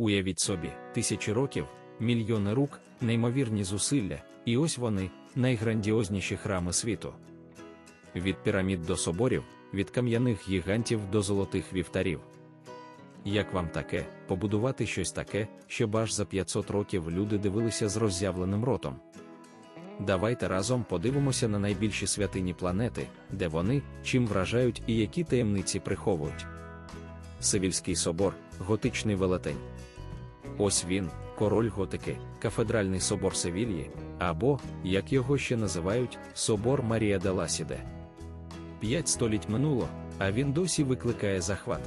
Уявіть собі, тисячі років, мільйони рук, неймовірні зусилля, і ось вони найграндіозніші храми світу. Від пірамід до соборів, від кам'яних гігантів до золотих вівтарів. Як вам таке, побудувати щось таке, щоб аж за 500 років люди дивилися з роззявленим ротом? Давайте разом подивимося на найбільші святині планети, де вони, чим вражають і які таємниці приховують. Севільський собор, готичний велетень. Ось він, король готики, кафедральний собор Севільї, або, як його ще називають, собор Марія де Ласіде. П'ять століть минуло, а він досі викликає захват.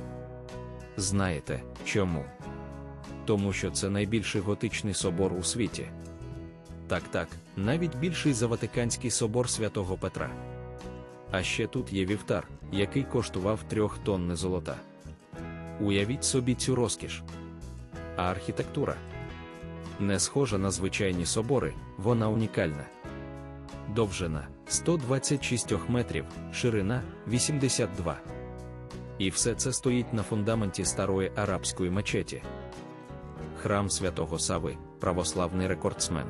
Знаєте, чому? Тому що це найбільший готичний собор у світі. Так, так, навіть більший за Ватиканський собор святого Петра. А ще тут є вівтар, який коштував трьох тонни золота. Уявіть собі цю розкіш. А архітектура не схожа на звичайні собори, вона унікальна. Довжина 126 метрів, ширина 82. І все це стоїть на фундаменті старої арабської мечеті. Храм святого Сави, православний рекордсмен.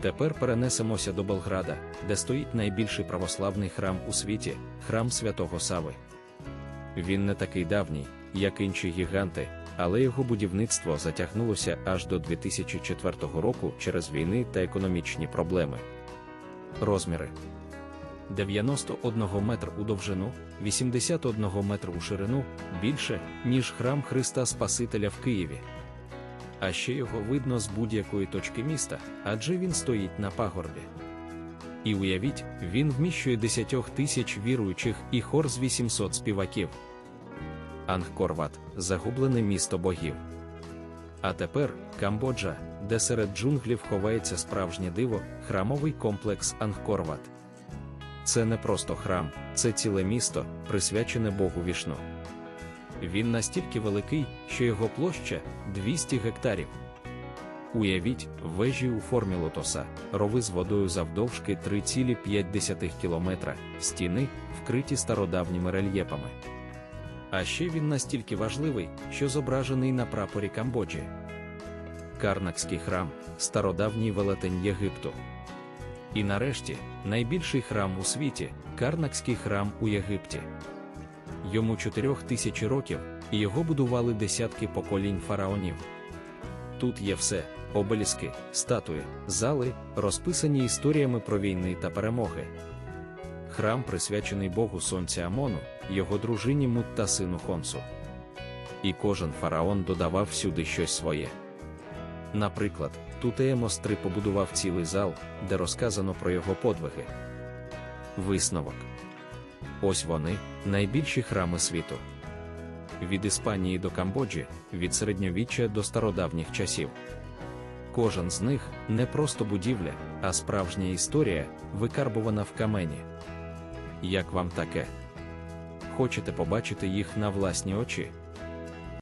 Тепер перенесемося до Белграда, де стоїть найбільший православний храм у світі храм святого Сави. Він не такий давній, як інші гіганти, але його будівництво затягнулося аж до 2004 року через війни та економічні проблеми. Розміри 91 метр у довжину, 81 метр у ширину більше, ніж храм Христа Спасителя в Києві. А ще його видно з будь-якої точки міста, адже він стоїть на пагорбі. І уявіть, він вміщує 10 тисяч віруючих і хор з 800 співаків. Ангкорват загублене місто богів. А тепер Камбоджа, де серед джунглів ховається справжнє диво, храмовий комплекс Ангкорват. Це не просто храм, це ціле місто, присвячене Богу вішну. Він настільки великий, що його площа 200 гектарів. Уявіть, вежі у формі лотоса, рови з водою завдовжки 3,5 кілометра, стіни, вкриті стародавніми рельєфами. А ще він настільки важливий, що зображений на прапорі Камбоджі. Карнакський храм стародавній велетень Єгипту. І нарешті найбільший храм у світі Карнакський храм у Єгипті. Йому 4 тисячі років, і його будували десятки поколінь фараонів. Тут є все: обеліски, статуї, зали, розписані історіями про війни та перемоги. Храм присвячений Богу Сонця Амону, його дружині Мут та сину Хонсу. І кожен фараон додавав сюди щось своє. Наприклад, Тутеємос III побудував цілий зал, де розказано про його подвиги. Висновок. Ось вони, найбільші храми світу. Від Іспанії до Камбоджі, від середньовіччя до стародавніх часів. Кожен з них не просто будівля, а справжня історія, викарбувана в камені. Як вам таке? Хочете побачити їх на власні очі?